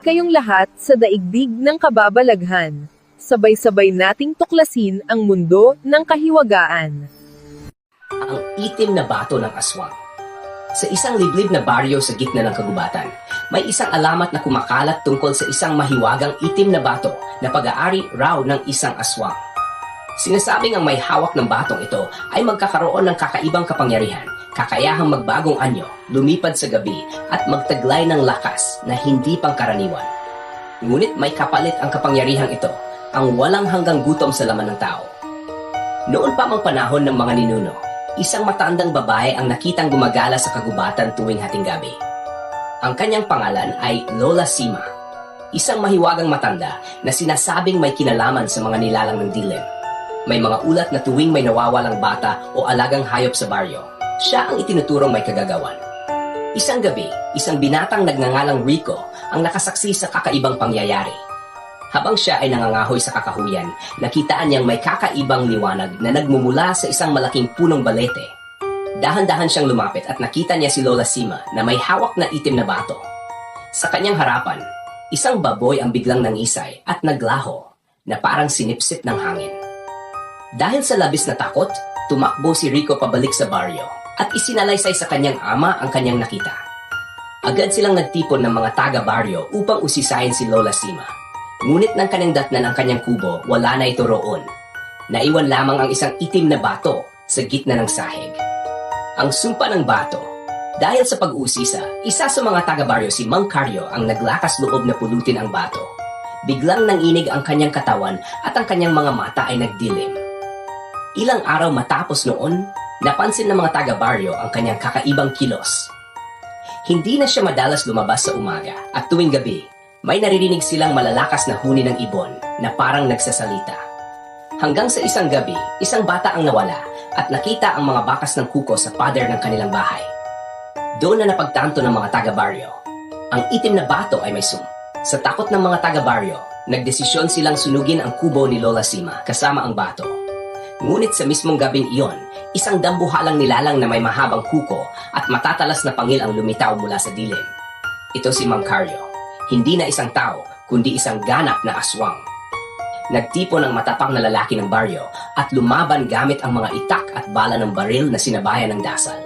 kayong lahat sa daigdig ng kababalaghan. Sabay-sabay nating tuklasin ang mundo ng kahiwagaan. ang itim na bato ng aswang. Sa isang liblib na baryo sa gitna ng kagubatan, may isang alamat na kumakalat tungkol sa isang mahiwagang itim na bato na pag-aari raw ng isang aswang. Sinasabing ang may hawak ng batong ito ay magkakaroon ng kakaibang kapangyarihan, kakayahang magbagong anyo, lumipad sa gabi, at magtaglay ng lakas na hindi pangkaraniwan. Ngunit may kapalit ang kapangyarihang ito, ang walang hanggang gutom sa laman ng tao. Noon pa mang panahon ng mga ninuno, isang matandang babae ang nakitang gumagala sa kagubatan tuwing hating gabi. Ang kanyang pangalan ay Lola Sima, isang mahiwagang matanda na sinasabing may kinalaman sa mga nilalang ng dilim. May mga ulat na tuwing may nawawalang bata o alagang hayop sa baryo, siya ang itinuturong may kagagawan. Isang gabi, isang binatang nagngangalang Rico ang nakasaksi sa kakaibang pangyayari. Habang siya ay nangangahoy sa kakahuyan, nakitaan niyang may kakaibang liwanag na nagmumula sa isang malaking punong balete. Dahan-dahan siyang lumapit at nakita niya si Lola Sima na may hawak na itim na bato. Sa kanyang harapan, isang baboy ang biglang nangisay at naglaho na parang sinipsip ng hangin. Dahil sa labis na takot, tumakbo si Rico pabalik sa baryo at isinalaysay sa kanyang ama ang kanyang nakita. Agad silang nagtipon ng mga taga-baryo upang usisahin si Lola Sima. Ngunit nang kanyang datnan ang kanyang kubo, wala na ito roon. Naiwan lamang ang isang itim na bato sa gitna ng sahig. Ang sumpa ng bato, dahil sa pag-uusisa, isa sa mga taga-baryo si Mang Carlo ang naglakas loob na pulutin ang bato. Biglang nanginig ang kanyang katawan at ang kanyang mga mata ay nagdilim. Ilang araw matapos noon, napansin ng mga taga-baryo ang kanyang kakaibang kilos. Hindi na siya madalas lumabas sa umaga at tuwing gabi, may naririnig silang malalakas na huni ng ibon na parang nagsasalita. Hanggang sa isang gabi, isang bata ang nawala at nakita ang mga bakas ng kuko sa pader ng kanilang bahay. Doon na napagtanto ng mga taga-baryo. Ang itim na bato ay may sum. Sa takot ng mga taga-baryo, nagdesisyon silang sunugin ang kubo ni Lola Sima kasama ang bato. Ngunit sa mismong gabing iyon, isang dambuhalang nilalang na may mahabang kuko at matatalas na pangil ang lumitaw mula sa dilim. Ito si Mang. Hindi na isang tao, kundi isang ganap na aswang. Nagtipon ang matapang na lalaki ng baryo at lumaban gamit ang mga itak at bala ng baril na sinabayan ng dasal.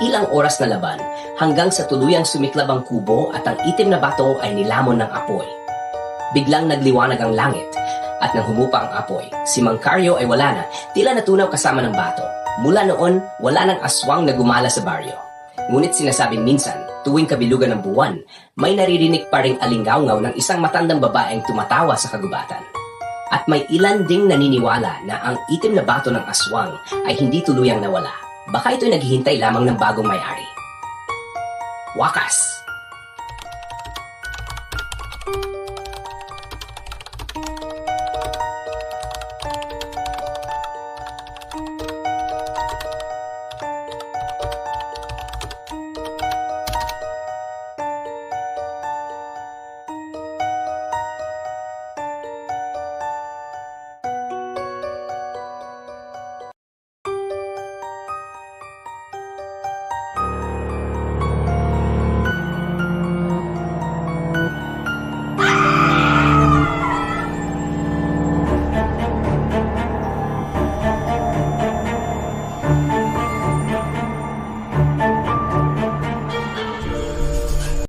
Ilang oras na laban hanggang sa tuluyang sumiklab ang kubo at ang itim na bato ay nilamon ng apoy. Biglang nagliwanag ang langit at nang humupa ang apoy, si Mang Carlo ay wala na, tila natunaw kasama ng bato. Mula noon, wala nang aswang na gumala sa baryo. Ngunit sinasabing minsan, tuwing kabilugan ng buwan, may naririnig pa ring alingawngaw ng isang matandang babaeng tumatawa sa kagubatan. At may ilan ding naniniwala na ang itim na bato ng aswang ay hindi tuluyang nawala. Baka ito'y naghihintay lamang ng bagong may-ari. Wakas!